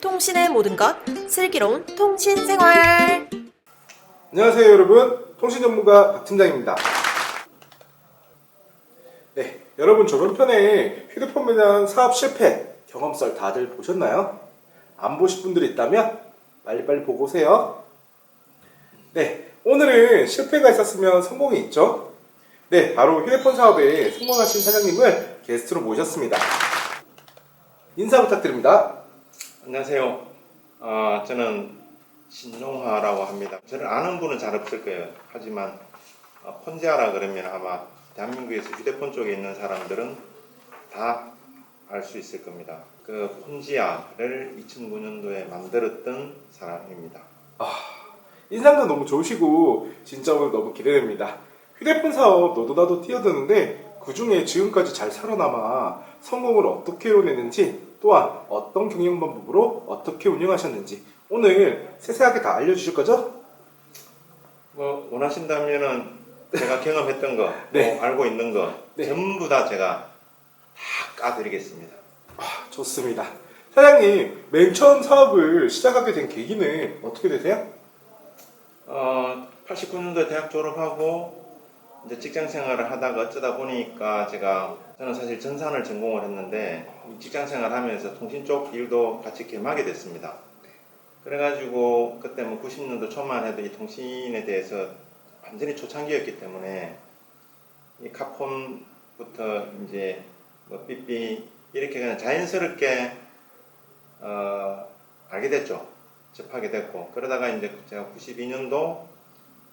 통신의 모든 것 슬기로운 통신 생활. 안녕하세요 여러분 통신 전문가 박 팀장입니다. 네, 여러분 저번 편에 휴대폰 매장 사업 실패 경험 썰 다들 보셨나요? 안 보신 분들이 있다면 빨리빨리 보고 오세요. 네, 오늘은 실패가 있었으면 성공이 있죠. 네, 바로 휴대폰 사업에 성공하신 사장님을 게스트로 모셨습니다. 인사 부탁드립니다. 안녕하세요. 어, 저는 신용화라고 합니다. 저를 아는 분은 잘 없을 거예요. 하지만 어, 폰지아라 그러면 아마 대한민국에서 휴대폰 쪽에 있는 사람들은 다 알 수 있을 겁니다. 그 폰지아를 2009년도에 만들었던 사람입니다. 인상도 너무 좋으시고 진짜 오늘 너무 기대됩니다. 휴대폰 사업 너도 나도 뛰어드는데 그 중에 지금까지 잘 살아남아 성공을 어떻게 이뤄냈는지 또한 어떤 경영 방법으로 어떻게 운영하셨는지 오늘 세세하게 다 알려주실 거죠? 뭐 원하신다면은 제가 경험했던 거, 네. 뭐 알고 있는 거 네. 전부 다 제가 다 까드리겠습니다. 아, 좋습니다. 사장님 맨 처음 사업을 시작하게 된 계기는 어떻게 되세요? 어, 89년도에 대학 졸업하고 이제 직장 생활을 하다가 어쩌다 보니까 제가 저는 사실 전산을 전공을 했는데 이 직장 생활 하면서 통신 쪽 일도 같이 겸하게 됐습니다. 그래가지고 그때 뭐 90년도 초만 해도 이 통신에 대해서 완전히 초창기였기 때문에 이 카폰부터 이제 뭐 삐삐 이렇게 그냥 자연스럽게 어, 알게 됐죠. 접하게 됐고 그러다가 이제 제가 92년도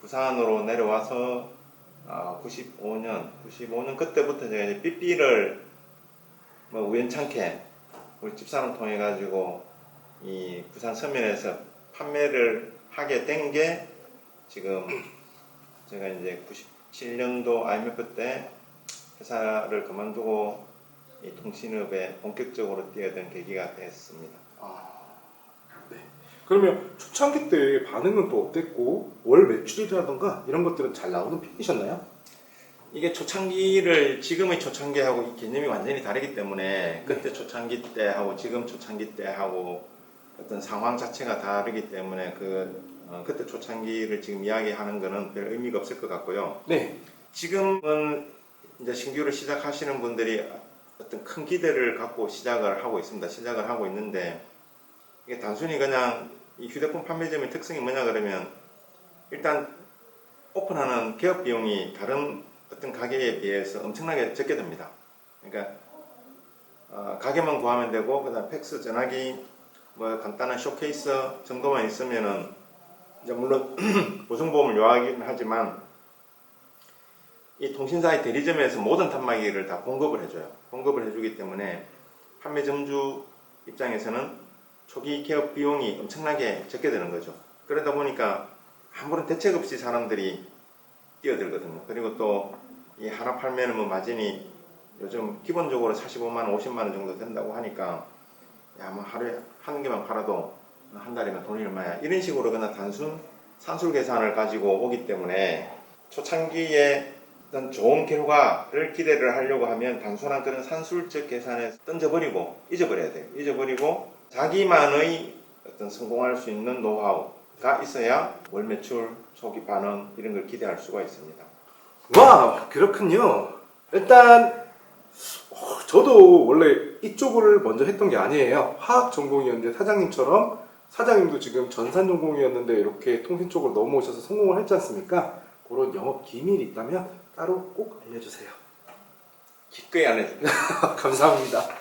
부산으로 내려와서 아, 95년 95년 그때부터 제가 이제 삐삐를 뭐 우연찮게 우리 집사람 통해 가지고 이 부산 서면에서 판매를 하게 된 게 지금 제가 이제 97년도 IMF 때 회사를 그만두고 이 통신업에 본격적으로 뛰어든 계기가 됐습니다. 그러면 초창기 때 반응은 또 어땠고 월 매출이라던가 이런 것들은 잘 나오는 편이셨나요? 이게 초창기를 지금의 초창기하고 이 개념이 완전히 다르기 때문에 그때 초창기 때하고 지금 초창기 때하고 어떤 상황 자체가 다르기 때문에 그 어, 그때 초창기를 지금 이야기하는 거는 별 의미가 없을 것 같고요. 네. 지금은 이제 신규를 시작하시는 분들이 어떤 큰 기대를 갖고 시작을 하고 있습니다. 시작을 하고 있는데 이게 단순히 그냥 이 휴대폰 판매점의 특성이 뭐냐 그러면 일단 오픈하는 개업 비용이 다른 어떤 가게에 비해서 엄청나게 적게 듭니다. 그러니까 어, 가게만 구하면 되고 그다음 팩스 전화기 뭐 간단한 쇼케이스 정도만 있으면은 이제 물론 보증보험을 요하긴 하지만 이 통신사의 대리점에서 모든 단말기를 다 공급을 해줘요. 공급을 해주기 때문에 판매점주 입장에서는 초기 개업 비용이 엄청나게 적게 되는 거죠. 그러다 보니까 아무런 대책 없이 사람들이 뛰어들거든요. 그리고 또 이 하나 팔면은 뭐 마진이 요즘 기본적으로 45만 원, 50만 원 정도 된다고 하니까 야 뭐 하루에 한 개만 팔아도 한 달이면 돈이 얼마야 이런 식으로 그냥 단순 산술 계산을 가지고 오기 때문에 초창기에 어떤 좋은 결과를 기대를 하려고 하면 단순한 그런 산술적 계산에 던져버리고 잊어버려야 돼요. 잊어버리고 자기만의 어떤 성공할 수 있는 노하우가 있어야 월 매출, 초기 반응 이런 걸 기대할 수가 있습니다. 와 그렇군요. 일단 어, 저도 원래 이쪽을 먼저 했던 게 아니에요. 화학 전공이었는데 사장님처럼 사장님도 지금 전산 전공이었는데 이렇게 통신 쪽으로 넘어오셔서 성공을 했지 않습니까? 그런 영업 기밀이 있다면 따로 꼭 알려주세요. 기꺼이 안 해줘. 감사합니다.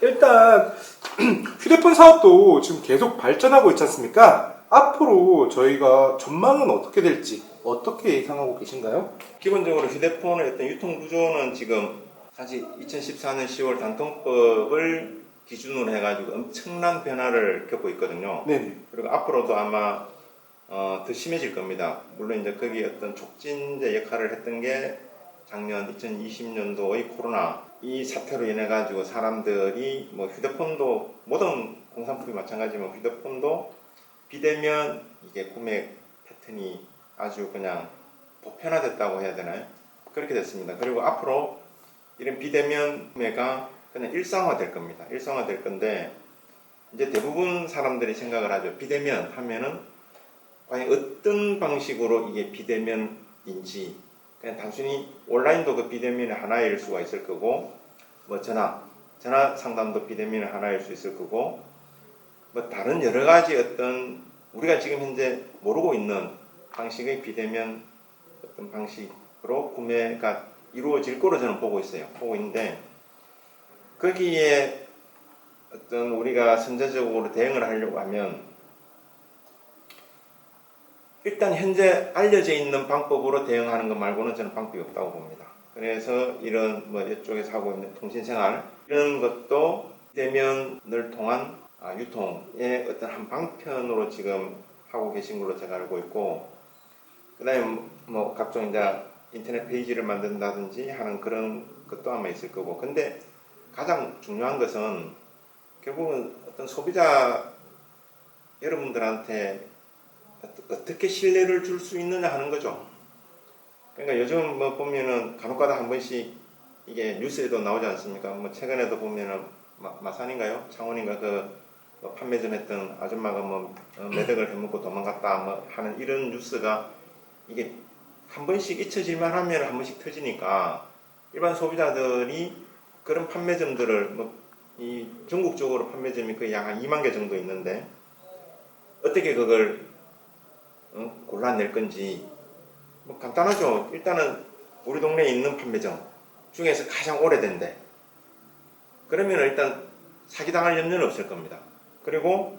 일단 휴대폰 사업도 지금 계속 발전하고 있지 않습니까? 앞으로 저희가 전망은 어떻게 될지 어떻게 예상하고 계신가요? 기본적으로 휴대폰의 어떤 유통 구조는 지금 사실 2014년 10월 단통법을 기준으로 해가지고 엄청난 변화를 겪고 있거든요. 네네. 그리고 앞으로도 아마 어, 더 심해질 겁니다. 물론 이제 거기 어떤 촉진제 역할을 했던 게 작년 2020년도의 코로나 이 사태로 인해 가지고 사람들이 뭐 휴대폰도 모든 공산품이 마찬가지지만 휴대폰도 비대면 이게 구매 패턴이 아주 그냥 보편화됐다고 해야 되나요? 그렇게 됐습니다. 그리고 앞으로 이런 비대면 구매가 그냥 일상화 될 겁니다. 일상화 될 건데 이제 대부분 사람들이 생각을 하죠. 비대면 하면은 과연 어떤 방식으로 이게 비대면인지 그냥 단순히 온라인도 그 비대면의 하나일 수가 있을 거고 뭐 전화 전화 상담도 비대면의 하나일 수 있을 거고 뭐 다른 여러 가지 어떤 우리가 지금 현재 모르고 있는 방식의 비대면 어떤 방식으로 구매가 이루어질 거로 저는 보고 있어요. 보고 있는데 거기에 어떤 우리가 선제적으로 대응을 하려고 하면 일단 현재 알려져 있는 방법으로 대응하는 것 말고는 저는 방법이 없다고 봅니다. 그래서 이런 뭐 이쪽에서 하고 있는 통신생활 이런 것도 대면을 통한 아, 유통의 어떤 한 방편으로 지금 하고 계신 걸로 제가 알고 있고 그다음에 뭐 각종 이제 인터넷 페이지를 만든다든지 하는 그런 것도 아마 있을 거고 근데 가장 중요한 것은 결국은 어떤 소비자 여러분들한테 어떻게 신뢰를 줄 수 있느냐 하는 거죠. 그러니까 요즘 뭐 보면은 간혹가다 한 번씩 이게 뉴스에도 나오지 않습니까? 뭐 최근에도 보면은 마, 마산인가요? 창원인가 그뭐 판매점 했던 아줌마가 뭐 어, 매덕을 해먹고 도망갔다 뭐 하는 이런 뉴스가 이게 한 번씩 잊혀질만 하면 한 번씩 터지니까 일반 소비자들이 그런 판매점들을 뭐 이 전국적으로 판매점이 거의 약 한 2만 개 정도 있는데 어떻게 그걸 어, 골라낼 건지. 뭐 간단하죠. 일단은 우리 동네에 있는 판매점 중에서 가장 오래된데. 그러면 일단 사기당할 염려는 없을 겁니다. 그리고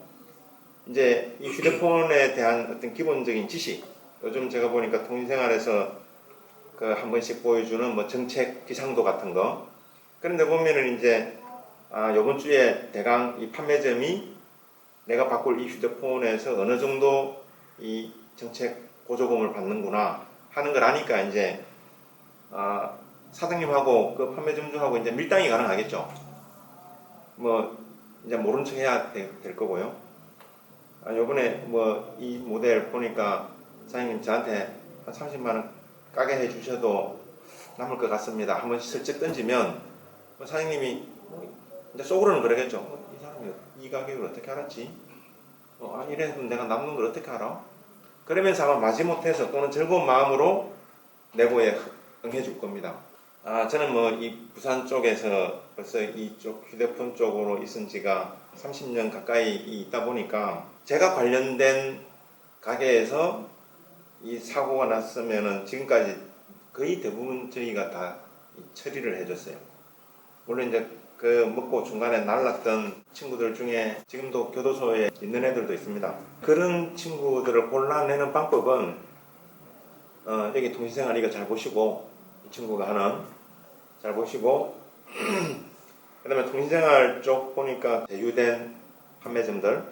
이제 이 휴대폰에 대한 어떤 기본적인 지식. 요즘 제가 보니까 통신생활에서 그 한 번씩 보여주는 뭐 정책 기상도 같은 거. 그런데 보면은 이제 아 요번 주에 대강 이 판매점이 내가 바꿀 이 휴대폰에서 어느 정도 이 정책 보조금을 받는구나 하는 걸 아니까 이제 아 사장님하고 그 판매 점주하고 이제 밀당이 가능하겠죠. 뭐 이제 모른 척 해야 되- 될 거고요. 아 요번에 뭐 이 모델 보니까 사장님 저한테 한 30만 원 까게 해 주셔도 남을 것 같습니다. 한번 슬쩍 던지면 뭐 사장님이 이제 속으로는 그러겠죠. 어, 이 사람이 이 가격을 어떻게 알았지? 어, 아, 이래서 내가 남는 걸 어떻게 알아? 그러면서 아마 마지못해서 또는 즐거운 마음으로 내고에 응해 줄 겁니다. 아, 저는 뭐 이 부산 쪽에서 벌써 이쪽 휴대폰 쪽으로 있은 지가 30년 가까이 있다 보니까 제가 관련된 가게에서 이 사고가 났으면은 지금까지 거의 대부분 저희가 다이 처리를 해줬어요. 물론 이제 그 먹고 중간에 날랐던 친구들 중에 지금도 교도소에 있는 애들도 있습니다. 그런 친구들을 골라내는 방법은 어, 여기 통신생활 이거 잘 보시고 이 친구가 하는 잘 보시고 그 다음에 통신생활 쪽 보니까 제휴된 판매점들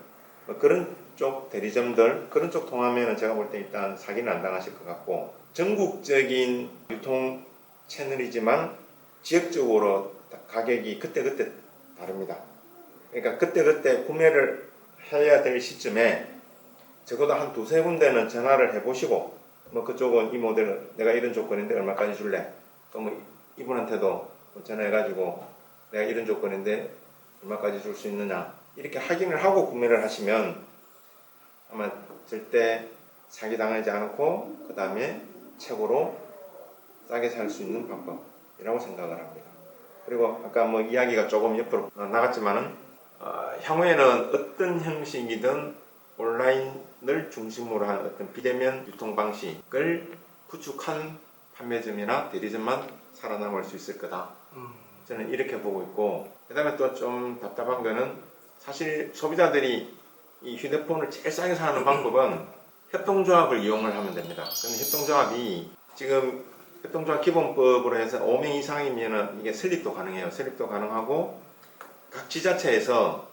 뭐 그런 쪽 대리점들 그런 쪽 통하면은 제가 볼 때 일단 사기는 안 당하실 것 같고 전국적인 유통 채널이지만 지역적으로 가격이 그때그때 다릅니다. 그러니까 그때그때 구매를 해야 될 시점에 적어도 한 두세 군데는 전화를 해보시고 뭐 그쪽은 이 모델을 내가 이런 조건인데 얼마까지 줄래? 또뭐 이분한테도 뭐 전화해가지고 내가 이런 조건인데 얼마까지 줄 수 있느냐 이렇게 확인을 하고 구매를 하시면 아마 절대 사기 당하지 않고 그 다음에 최고로 싸게 살 수 있는 방법이라고 생각을 합니다. 그리고 아까 뭐 이야기가 조금 옆으로 나갔지만은 어, 향후에는 어떤 형식이든 온라인을 중심으로 한 어떤 비대면 유통 방식을 구축한 판매점이나 대리점만 살아남을 수 있을 거다. 저는 이렇게 보고 있고 그다음에 또 좀 답답한 거는 사실 소비자들이 이 휴대폰을 제일 싸게 사는 방법은 협동조합을 이용을 하면 됩니다. 근데 협동조합이 지금 협동조합 기본법으로 해서 5명 이상이면 이게 설립도 가능해요. 설립도 가능하고 각 지자체에서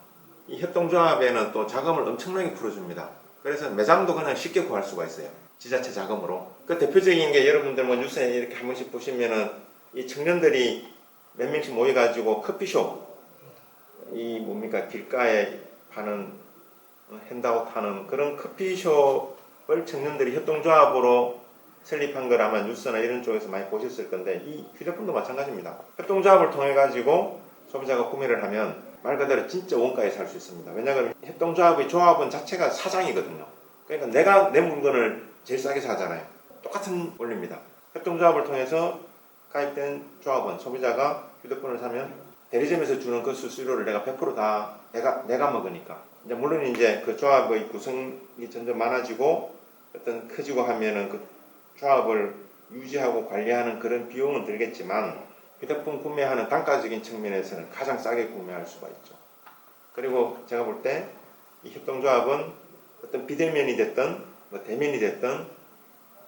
이 협동조합에는 또 자금을 엄청나게 풀어줍니다. 그래서 매장도 그냥 쉽게 구할 수가 있어요. 지자체 자금으로. 그 대표적인 게 여러분들 뭐 뉴스에 이렇게 한 번씩 보시면은 이 청년들이 몇 명씩 모여가지고 커피숍 이 뭡니까 길가에 파는 어, 핸드아웃 하는 그런 커피숍을 청년들이 협동조합으로 설립한 걸 아마 뉴스나 이런 쪽에서 많이 보셨을 건데 이 휴대폰도 마찬가지입니다. 협동조합을 통해 가지고 소비자가 구매를 하면 말 그대로 진짜 원가에 살 수 있습니다. 왜냐하면 협동조합의 조합은 자체가 사장이거든요. 그러니까 내가 내 물건을 제일 싸게 사잖아요. 똑같은 원리입니다. 협동조합을 통해서 가입된 조합원, 소비자가 휴대폰을 사면 대리점에서 주는 그 수수료를 내가 100%다 내가 내가 먹으니까. 이제 물론 이제 그 조합의 구성이 점점 많아지고 어떤 커지고 하면은 그 조합을 유지하고 관리하는 그런 비용은 들겠지만 휴대폰 구매하는 단가적인 측면에서는 가장 싸게 구매할 수가 있죠. 그리고 제가 볼 때 이 협동조합은 어떤 비대면이 됐든 뭐 대면이 됐든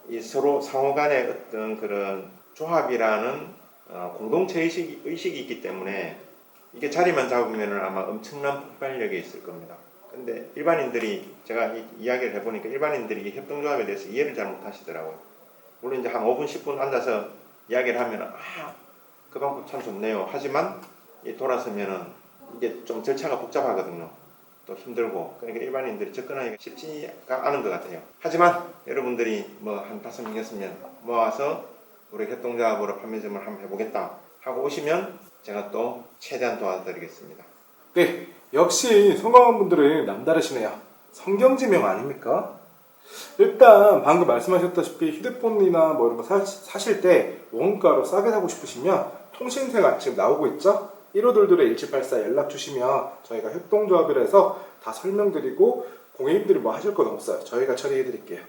이 서로 상호 간의 어떤 그런 조합이라는 어, 공동체 의식, 의식이 있기 때문에 이게 자리만 잡으면 아마 엄청난 폭발력이 있을 겁니다. 근데 일반인들이 제가 이, 이야기를 해보니까 일반인들이 이 협동조합에 대해서 이해를 잘 못하시더라고요. 물론 이제 한 5분 10분 앉아서 이야기를 하면 아, 그 방법 참 좋네요. 하지만 이 돌아서면은 이게 좀 절차가 복잡하거든요. 또 힘들고 그러니까 일반인들이 접근하기가 쉽지가 않은 것 같아요. 하지만 여러분들이 뭐 한 다섯 명이었으면 모아서 우리 협동조합으로 판매점을 한번 해보겠다 하고 오시면 제가 또 최대한 도와드리겠습니다. 네, 역시 성공한 분들은 남다르시네요. 성경지명 아닙니까? 일단 방금 말씀하셨다시피 휴대폰이나 뭐 이런 거 사, 사실 때 원가로 싸게 사고 싶으시면 통신생활 지금 나오고 있죠? 1522 1784 연락 주시면 저희가 협동조합이라 해서 다 설명드리고 고객님들이 뭐 하실 건 없어요. 저희가 처리해 드릴게요.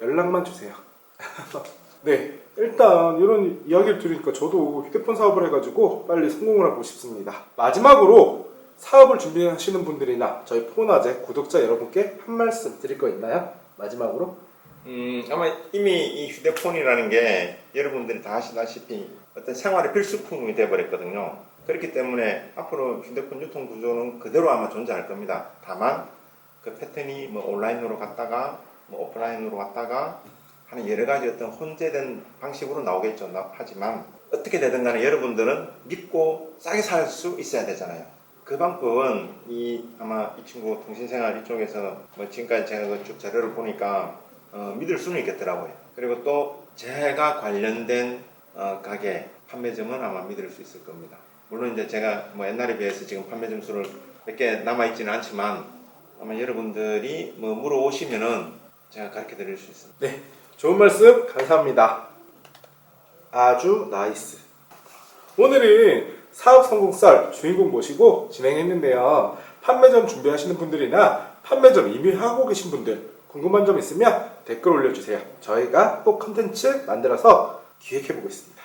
연락만 주세요. 네, 일단 이런 이야기를 들으니까 저도 휴대폰 사업을 해가지고 빨리 성공을 하고 싶습니다. 마지막으로 사업을 준비하시는 분들이나 저희 포나제 구독자 여러분께 한 말씀 드릴 거 있나요? 마지막으로? 음, 아마 이미 이 휴대폰이라는 게 여러분들이 다 아시다시피 어떤 생활의 필수품이 되어버렸거든요. 그렇기 때문에 앞으로 휴대폰 유통 구조는 그대로 아마 존재할 겁니다. 다만 그 패턴이 뭐 온라인으로 갔다가 뭐 오프라인으로 갔다가 하는 여러 가지 어떤 혼재된 방식으로 나오겠죠. 나- 하지만 어떻게 되든 간에 여러분들은 믿고 싸게 살 수 있어야 되잖아요. 그 방법은 이 아마 이 친구 통신생활 이쪽에서 뭐 지금까지 제가 그 쭉 자료를 보니까 어, 믿을 수는 있겠더라고요. 그리고 또 제가 관련된 어, 가게 판매점은 아마 믿을 수 있을 겁니다. 물론 이제 제가 뭐 옛날에 비해서 지금 판매점 수를 몇 개 남아 있지는 않지만 아마 여러분들이 뭐 물어오시면은 제가 가르쳐 드릴 수 있습니다. 네, 좋은 말씀 감사합니다. 아주 나이스. 오늘은 사업 성공 썰 주인공 모시고 진행했는데요. 판매점 준비하시는 분들이나 판매점 이미 하고 계신 분들 궁금한 점 있으면 댓글 올려주세요. 저희가 또 컨텐츠 만들어서 기획해 보겠습니다.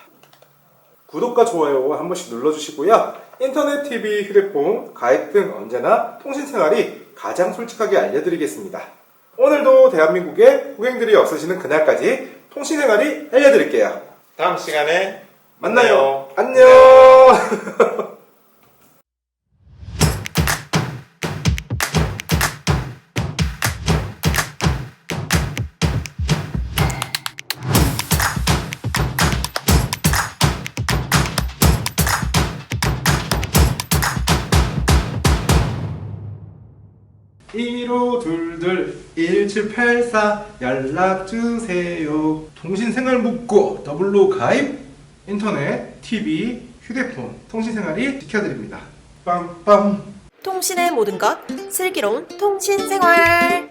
구독과 좋아요 한 번씩 눌러주시고요. 인터넷, TV, 휴대폰, 가입 등 언제나 통신 생활이 가장 솔직하게 알려드리겠습니다. 오늘도 대한민국에 고객들이 없으시는 그날까지 통신 생활이 알려드릴게요. 다음 시간에 만나요. 안녕. (1522) (1784) 연락주세요. 통신생활 묻고 더블로 가입 인터넷 TV 휴대폰 통신 생활이 지켜드립니다. 빰빰. 통신의 모든 것 슬기로운 통신 생활